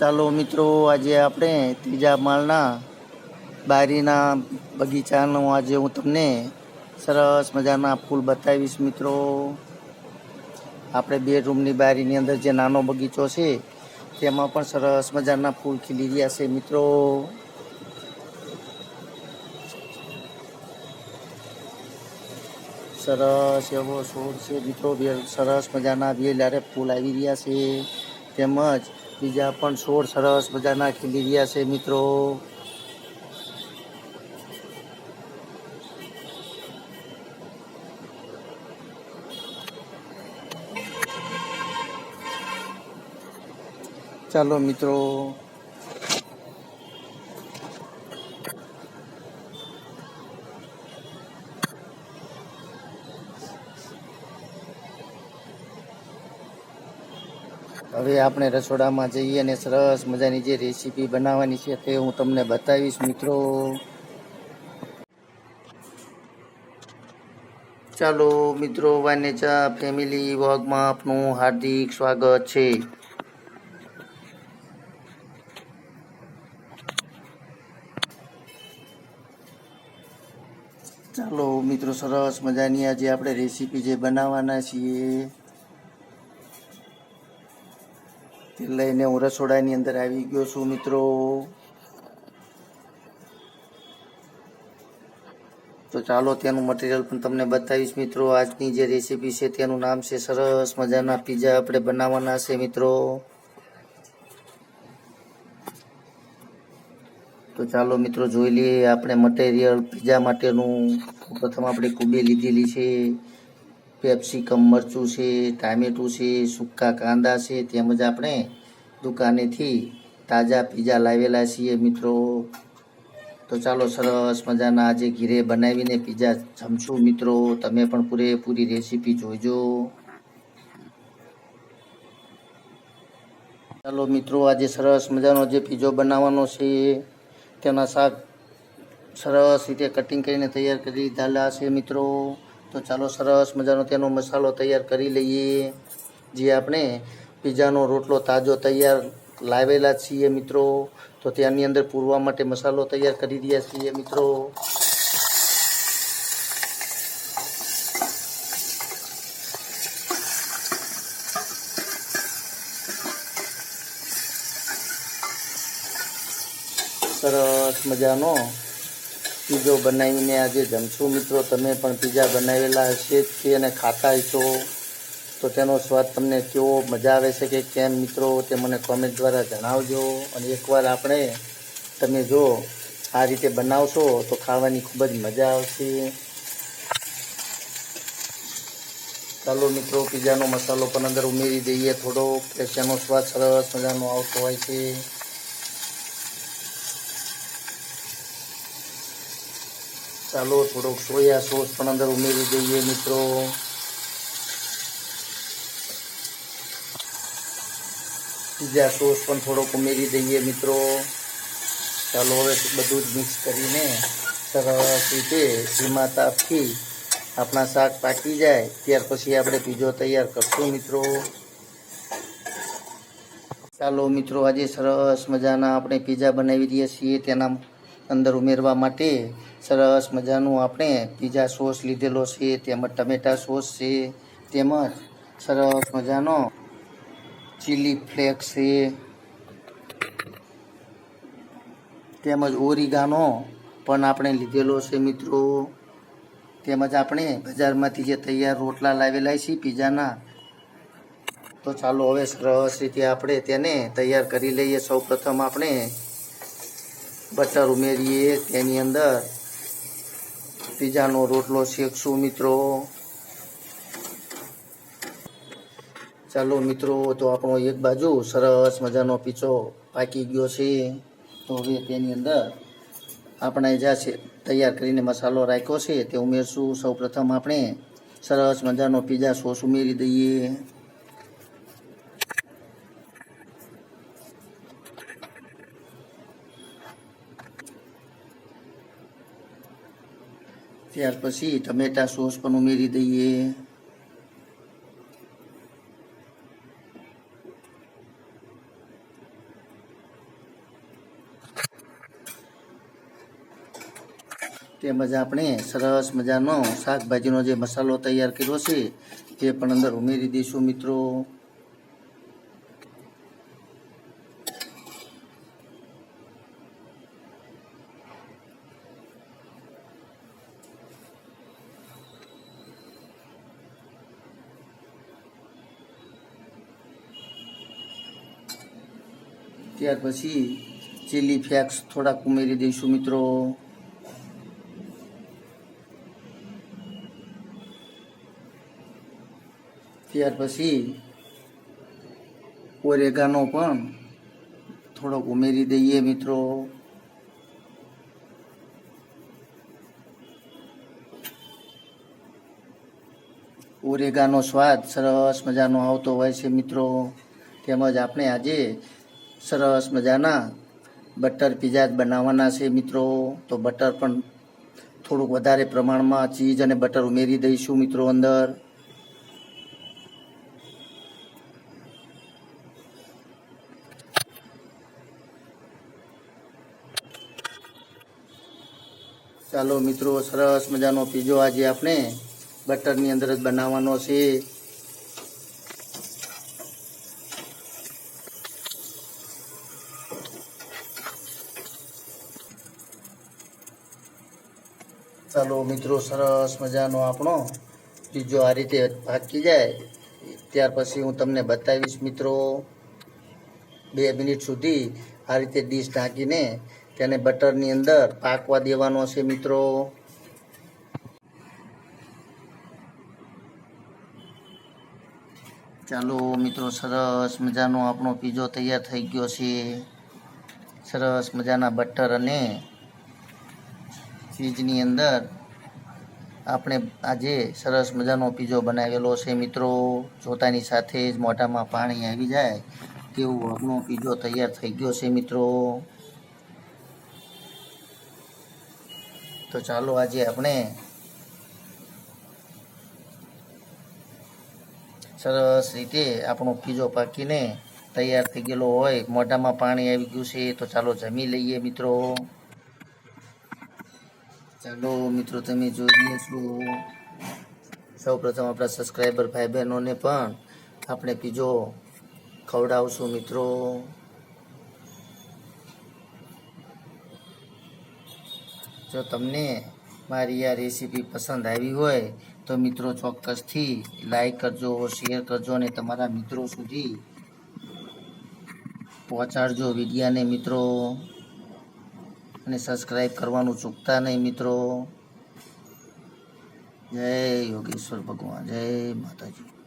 ચાલો મિત્રો, આજે આપણે ત્રીજા માળના બારીના બગીચાનો આજે હું તમને સરસ મજાના ફૂલ બતાવીશ મિત્રો. આપણે બે રૂમની બારીની અંદર જે નાનો બગીચો છે, તેમાં પણ સરસ મજાના ફૂલ ખીલી રહ્યા છે મિત્રો. સરસ એવો છોડ છે મિત્રો સરસ મજાના બે લારે ફૂલ આવી રહ્યા છે. તેમજ બીજા પણ છોડ સરસ મજાના ખીલી રહ્યા છે મિત્રો. ચાલો મિત્રો હવે આપણે રસોડામાં જઈએ અને સરસ મજાની જે રેસીપી બનાવવાની છે તે હું તમને બતાવીશ, મિત્રો. ચાલો, મિત્રો, વાનેચા ફેમિલી વોગમાં આપનું હાર્દિક સ્વાગત છે. ચાલો, મિત્રો, સરસ મજાની આજે આપણે રેસીપી જે બનાવવાના છીએ. લઈને હું રસોડાની અંદર આવી ગયો છું, મિત્રો. તો ચાલો તેનું મટીરિયલ પણ તમને બતાવીશ, મિત્રો. આજની જે રેસીપી છે તેનું નામ છે સરસ મજાના પીઝા આપણે બનાવવાના છે, મિત્રો. તો ચાલો, મિત્રો, જોઈ લઈએ આપણે મટીરિયલ પીઝા માટેનું. પ્રથમ આપણે કુબી લીધેલી છે પેપ્સિકમ મરચું છે, ટામેટું છે, સૂકા કાંદા છે, તેમજ આપણે દુકાનેથી તાજા પીઝા લાવેલા છીએ મિત્રો. તો ચાલો સરસ મજાના આજે ઘીરે બનાવીને પીઝા જમશું મિત્રો. તમે પણ પૂરેપૂરી રેસીપી જોઈજો ચાલો મિત્રો, આજે સરસ મજાનો જે પીઝો બનાવવાનો છે, તેના શાક સરસ રીતે કટિંગ કરીને તૈયાર કરી દીધેલા છે મિત્રો. તો ચાલો સરસ મજાનો તેનો મસાલો તૈયાર કરી લઈએ. જે આપણે પીઝાનો રોટલો તાજો તૈયાર લાવેલા છીએ મિત્રો. તો ત્યાંની અંદર પૂરવા માટે મસાલો તૈયાર કરી રહ્યા છીએ મિત્રો. સરસ મજાનો પીઝો બનાવીને આજે જમશું મિત્રો. તમે પણ પીઝા બનાવેલા હશે જ છે અને ખાતા હશો. તો તેનો સ્વાદ તમને કેવો મજા આવે છે કે કેમ મિત્રો તે મને કોમેન્ટ દ્વારા જણાવજો. અને એકવાર આપણે તમે જો આ રીતે બનાવશો તો ખાવાની ખૂબ જ મજા આવશે. ચાલો મિત્રો પીઝાનો મસાલો પણ અંદર ઉમેરી દઈએ. થોડો કે તેનો સ્વાદ સરસ મજાનો આવતો હોય છે. ચાલો, થોડોક સોયા સોસ પણ અંદર ઉમેરી દઈએ મિત્રો. પીઝા સોસ પણ થોડોક ઉમેરી દઈએ મિત્રો. ચાલો હવે બધું જ મિક્સ કરીને સરસ રીતે ધીમા તાપથી આપણા શાક પાકી જાય. ત્યાર પછી આપણે પીઝો તૈયાર કરશું મિત્રો. ચાલો મિત્રો, આજે સરસ મજાના આપણે પીઝા બનાવી દઈએ છીએ. તેના અંદર ઉમેરવા માટે સરસ મજાનું આપણે પીઝા સોસ લીધેલો છે. તેમજ ટમેટા સોસ છે. તેમજ સરસ મજાનો ચીલી ફ્લેક્સ છે, તેમજ ઓરિગાનો પણ આપણે લીધેલો છે મિત્રો. તેમજ આપણે બજારમાંથી જે તૈયાર રોટલા લાવેલા છે પીઝાના, તો ચાલો હવે સરસ રીતે આપણે તેને તૈયાર કરી લઈએ. સૌ આપણે બટર ઉમેરીએ. તેની અંદર પીઝાનો રોટલો શેકશું મિત્રો. ચાલો મિત્રો, તો આપણો એક બાજુ સરસ મજાનો પીછો પાકી ગયો છે. તો હવે તેની અંદર આપણે છે, તૈયાર કરીને મસાલો રાખ્યો છે, તે ઉમેરશું. સૌ પ્રથમ આપણે સરસ મજાનો પીઝા સોસ ઉમેરી દઈએ. ત્યાર પછી ટમેટા સોસ પણ ઉમેરી દઈએ. તેમજ આપણે સરસ મજાનો શાકભાજીનો જે મસાલો તૈયાર કર્યો છે, તે પણ અંદર ઉમેરી દઈશું મિત્રો. ત્યાર પછી ચીલી ફ્લેક્સ થોડાક ઉમેરી દઈશું મિત્રો. ત્યાર પછી ઓરેગાનો પણ થોડોક ઉમેરી દઈએ મિત્રો. ઓરેગાનો સ્વાદ સરસ મજાનો આવતો હોય છે મિત્રો. તેમજ આપણે આજે સરસ મજાના બટર પીઝા જ બનાવવાના છે મિત્રો. તો બટર પણ થોડુંક વધારે પ્રમાણમાં ચીઝ અને બટર ઉમેરી દઈશું મિત્રો અંદર. ચાલો મિત્રો, સરસ મજાનો પીઝો આજે આપણે. બટરની અંદર જ બનાવવાનો છે. ચાલો મિત્રો, સરસ મજાનો આપણો પીઝો આ રીતે પાકી જાય. ત્યાર પછી હું તમને બતાવીશ મિત્રો, બે મિનિટ સુધી આ રીતે ડીશ ઢાંકીને તેને બટરની અંદર પાકવા દેવાનો છે મિત્રો. ચાલો મિત્રો, સરસ મજાનો આપણો પીઝો તૈયાર થઈ ગયો છે. સરસ મજાના બટર અને ચીઝની અંદર આપણે આજે સરસ મજાનો પીઝો બનાવેલો છે મિત્રો. જોતાની સાથે જ મોઢામાં પાણી આવી જાય તેવો આપણો પીઝો તૈયાર થઈ ગયો છે મિત્રો. તો ચાલો આજે આપણે સરસ રીતે આપણો પીઝો પાકીને તૈયાર થઈ ગયેલો હોય, મોઢામાં પાણી આવી ગયું છે, તો ચાલો જમી લઈએ મિત્રો. ચાલો મિત્રો, તમે જોઈ લેશો સૌ પ્રથમ આપણા સબસ્ક્રાઈબર ભાઈ બહેનોને પણ આપણે પીઝો ખવડાવશું મિત્રો. જો તમને મારી આ રેસીપી પસંદ આવી હોય, તો મિત્રો ચોક્કસથી લાઈક કરજો શેર કરજો અને તમારા મિત્રો સુધી પહોંચાડજો વિડીયાને મિત્રો. અને સબસ્ક્રાઈબ કરવાનું ચૂકતા નહીં મિત્રો. જય યોગેશ્વર ભગવાન, જય માતાજી.